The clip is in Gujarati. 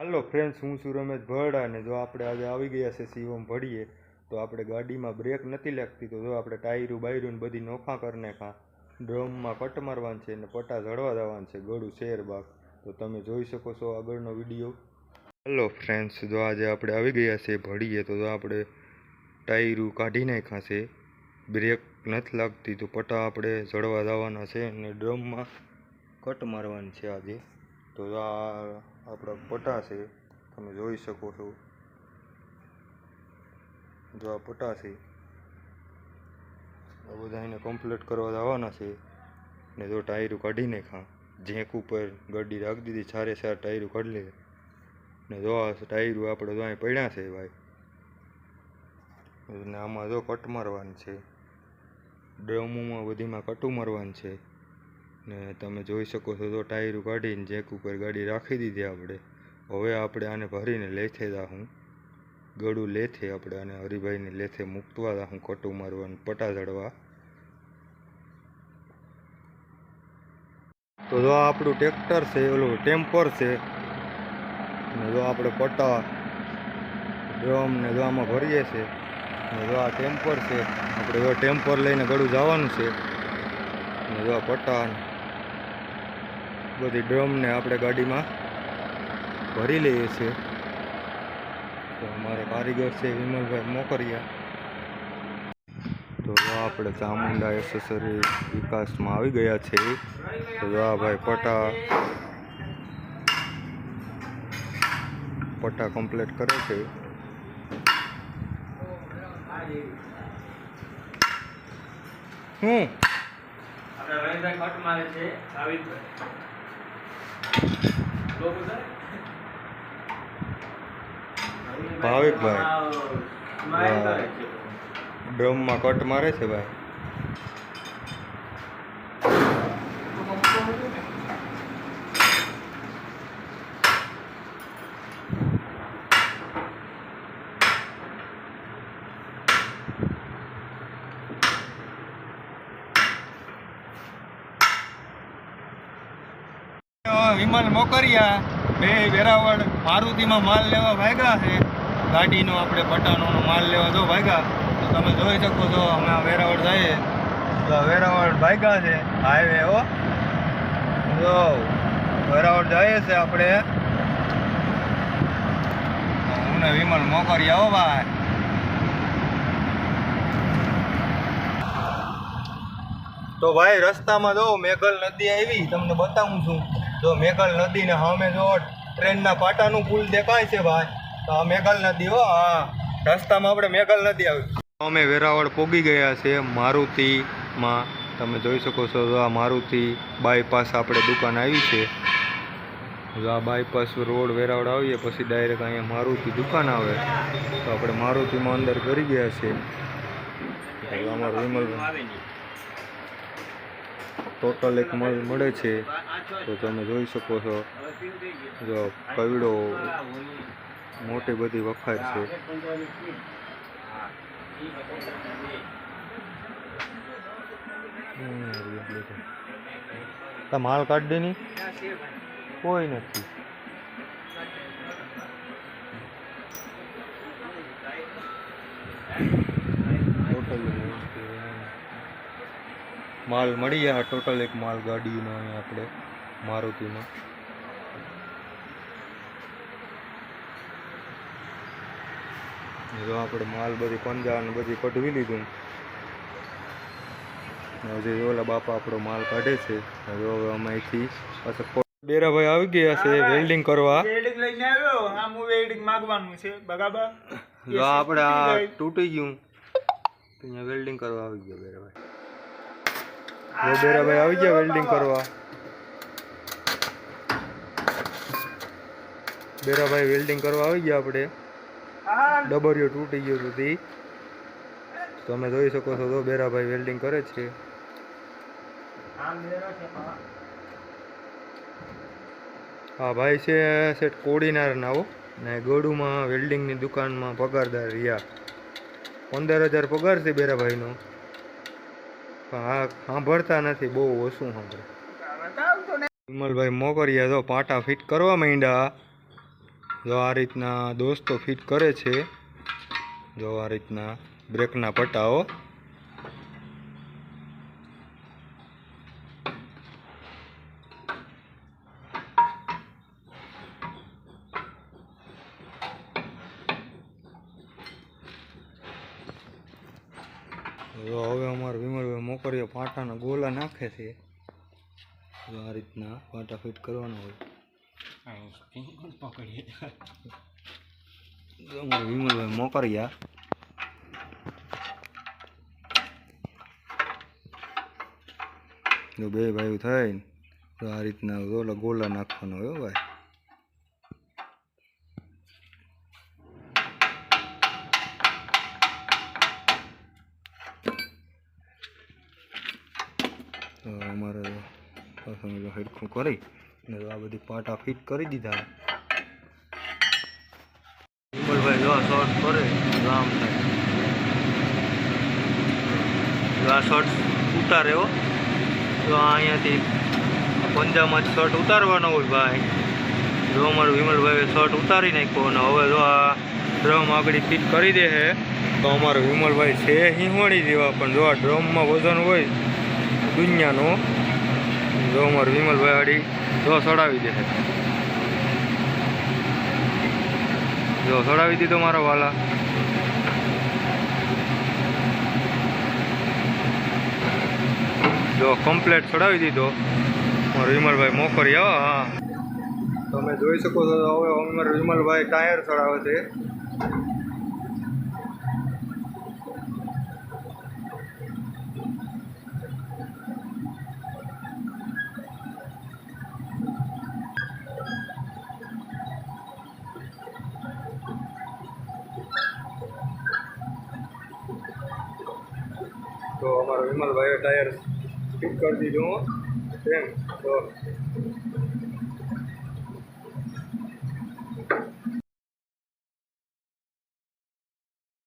હાલો ફ્રેન્ડ્સ હું છું રમેશ ભડ અને જો આપણે આજે આવી ગયા છે શિવમ ભળીએ તો આપણે ગાડીમાં બ્રેક નથી લાગતી, તો જો આપણે ટાયરું, બાયરું બધી નોખા કરી નાખા. ડ્રમમાં કટ મારવાનું છે અને પટા ઝડવા દેવાનું છે, ગળું શેરબાગ તો તમે જોઈ શકો છો આગળનો વીડિયો. હલો ફ્રેન્ડ્સ જો આજે આપણે આવી ગયા છે ભળીએ તો જો આપણે ટાયરું કાઢી નાખ્યા છે. બ્રેક નથી લાગતી, તો પટા આપણે ઝડવા દેવાના છે અને ડ્રમમાં કટ મારવાની છે આજે. તો આ આપણા પટા છે. તમે જોઈ શકો છો. જો આ પટા છે. આ બધા એને કમ્પ્લીટ કરવા જવાના છે. ને જો ટાયરું કાઢીને ખા ઝેક ઉપર ગાડી રાખી દીધી, ચારે ચાર ટાયરું કાઢી લે ને જો આ ટાયરું આપણે જો અહીં પડ્યા છે ભાઈ. ને આમાં જો કટ મારવાની છે. ડ્રમોમાં બધીમાં કટું મારવાનું છે. ને તમે જોઈ શકો છો તો ટાયર કાઢીને જેક ઉપર ગાડી રાખી દીધી આપણે. હવે આપણે આને ભરીને લેથે જાહું. ગળું લેથે આપણે આને હરિભાઈને લેથે મૂકવા જાહું કટું મારવાનું પટા ચડવા. તો જો આપણું ટ્રેક્ટર છે, ઓલું ટેમ્પર છે, ને જો આપણે પટા ડ્રમ ને જો આમાં ભરીએ છે, ને જો આ ટેમ્પર છે, આપણે જો ટેમ્પર લઈને ગળું જવાનું છે, ને જો આ પટા ને બધી ડ્રમને આપણે ગાડીમાં ભરી લઈએ છીએ. તો અમારા કારીગર છે વિમલભાઈ મોકરિયા. તો આપણે ચામુંડા એસેસરી વિકાસમાં આવી ગયા છે તો જો ભાઈ પટા પટ્ટા કમ્પ્લીટ કરે છે. હું આપણે રવિભાઈ કટ મારે છે છે? ભાવિકભાઈ. ડ્રમમાં કટ મારે છે ભાઈ. વિમલ મોકરિયા. બે વેરાવળ મારુતિમાં માલ લેવા ભાગ્યા છે. ગાડીનો આપણે પટાનો માલ લેવા જો ભાગ્યા. તો તમે જોઈ શકો છો અમે વેરાવળ જઈએ તો વેરાવળ ભાગ્યા છે. હાઈવે હો. જો, વેરાવળ જઈએ છે આપણે. હું વિમલ મોકરિયા હો ભાઈ. તો ભાઈ, રસ્તામાં જો મેઘલ નદી આવી, તમને બતાવું છું. જો મેઘલ નદીને સામે જો ટ્રેનના પાટાનું પુલ દેખાય છે ભાઈ, તો આ મેઘલ નદી હો, હા. રસ્તામાં આપણે મેઘલ નદી આવી. અમે વેરાવળ પોગી ગયા છે મારુતિમાં. તમે જોઈ શકો છો જો આ મારુતિ બાયપાસ આપણે દુકાન આવી છે. જો આ બાયપાસ રોડ વેરાવળ આવીએ પછી ડાયરેક્ટ અહીંયા મારુતિ દુકાન આવે. તો આપણે મારુતિમાં અંદર કરી ગયા છે. ટોટલ એક મળે છે. તો તમે જોઈ શકો છો જો કવિડો મોટી બધી વખાર છે. તા માલ કાઢની કોઈ નથી. માલ મળી ગયા ટોટલ એક માલ ગાડીનો આપણે. મારુતિમાં જો આપણે માલ બધી પંજા ને બધી કઢવી લીધું. હજી ઓલા બાપા આપણો માલ કાઢે છે હવે હવે અમે અહીંથી પાછા ડેરાભાઈ આવી ગયા છે વેલ્ડિંગ કરવા. વેલ્ડિંગ લઈને આવ્યો. આ હું વેલ્ડિંગ માંગવાનું છે બરાબર જો આપણે આ તૂટી ગયું. તો અહીંયા વેલ્ડિંગ કરવા આવી ગયો બેરાભાઈ. બેરાભાઈ આવી ગયા વેલ્ડિંગ કરવા. બેરાભાઈ વેલ્ડિંગ કરવા આવી ગયા આપણે. ડબરિયો તૂટી ગયો સુધી. તમે જોઈ શકો છો તો બેરાભાઈ વેલ્ડિંગ કરે છે. હા. હા ભાઈ છે સેટ કોડીનાર નાવો ને ગોડુમાં વેલ્ડિંગની દુકાનમાં પગારદાર રહ્યા. પંદર હજાર પગાર છે બેરાભાઈનો. પણ હા સાંભળતા નથી બહુ ઓછું સાંભળે. વિમલભાઈ મોકરિયા તો પાટા ફિટ કરવા માંડ્યા. જો આ રીતના દોસ્તો ફિટ કરે છે, જો આ રીતના બ્રેકના પટ્ટાઓ. જો હવે અમારે વિમળભાઈ મોકરીએ પાટાના ગોલા નાખે છે. જો આ રીતના પાટા ફિટ કરવાના હોય. જો અમારે વિમલભાઈ મોકરિયા જો બે ભાઈઓ થઈને તો આ રીતના ઓલા ગોલા નાખવાનો હોય હો ભાઈ તો અમારે પાછું જો હરખું કરી ને આ બધી પાટા ફિટ કરી દીધા. વિમલભાઈ જો શોર્ટ કરે આમ થાય. આ શોર્ટ ઉતારે હો. અહીંયાથી પંજામાં જ શર્ટ ઉતારવાનો હોય ભાઈ. જો અમારું વિમલભાઈએ શર્ટ ઉતારી નાખ્યો અને હવે જો આ ડ્રમ આગળ ફિટ કરી દે છે તો અમારો વિમલભાઈ છે હિંહોળી દેવા પણ જો આ ડ્રમમાં વજન હોય દુનિયાનો જો અમારો વિમલભાઈ આડી જો સડાવી દે જો સડાવી દીધો મારો વાલા. જો કમ્પ્લેટ ચડાવી દીધો. મારો વિમલભાઈ મોકરી આવો હા. તમે જોઈ શકો છો, હવે અમારો વિમલભાઈ ટાયર સડાવે છે. તો અમારો વિમલભાઈએ ટાયર ફિટ કરી દીધું એમ તો